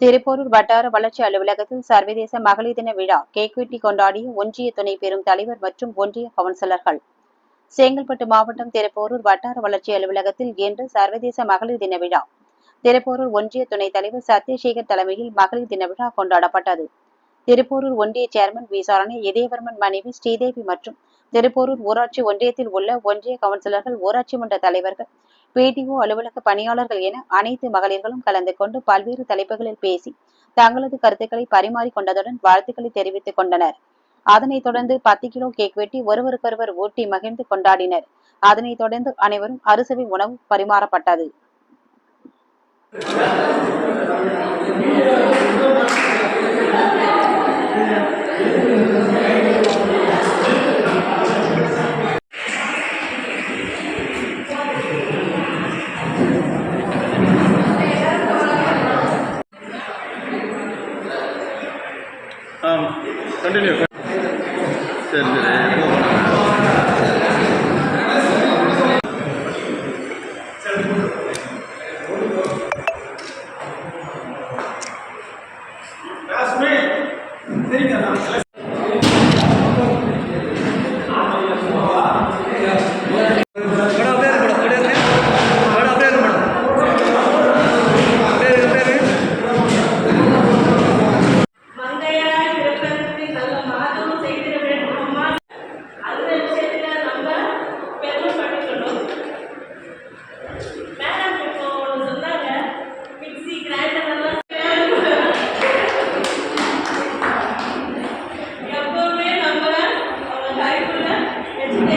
திருப்போரூர் வட்டார வளர்ச்சி அலுவலகத்தில் சர்வதேச மகளிர் தின விழா கேக் வெட்டி கொண்டாடிய ஒன்றிய துணை பெரும் தலைவர் மற்றும் ஒன்றிய கவுன்சிலர்கள். செங்கல்பட்டு மாவட்டம் திருப்போரூர் வட்டார வளர்ச்சி அலுவலகத்தில் இன்று சர்வதேச மகளிர் தின விழா. திருப்போரூர் ஒன்றிய துணைத் தலைவர் சத்யசேகர் தலைமையில் மகளிர் தின விழா கொண்டாடப்பட்டது. திருப்போரூர் ஒன்றிய சேர்மன் விசாரணை இதயவர்மன் மனைவி ஸ்ரீதேவி மற்றும் திருப்போரூர் ஊராட்சி ஒன்றியத்தில் உள்ள ஒன்றிய கவுன்சிலர்கள் ஊராட்சி மன்ற தலைவர்கள் பிடிஓ அலுவலக பணியாளர்கள் என அனைத்து மகளிர்களும் கலந்து கொண்டு பல்வேறு தலைப்புகளில் பேசி தங்களது கருத்துக்களை பரிமாறிக் கொண்டதுடன் வாழ்த்துக்களை தெரிவித்துக் கொண்டனர். அதனைத் தொடர்ந்து பத்து கிலோ கேக் வெட்டி ஒருவருக்கொருவர் ஊட்டி மகிழ்ந்து கொண்டாடினர். அதனைத் தொடர்ந்து அனைவரும் அறுசுவை உணவு பரிமாறப்பட்டது. கண்டினியூ சரி சரி. 그러면 예, 지금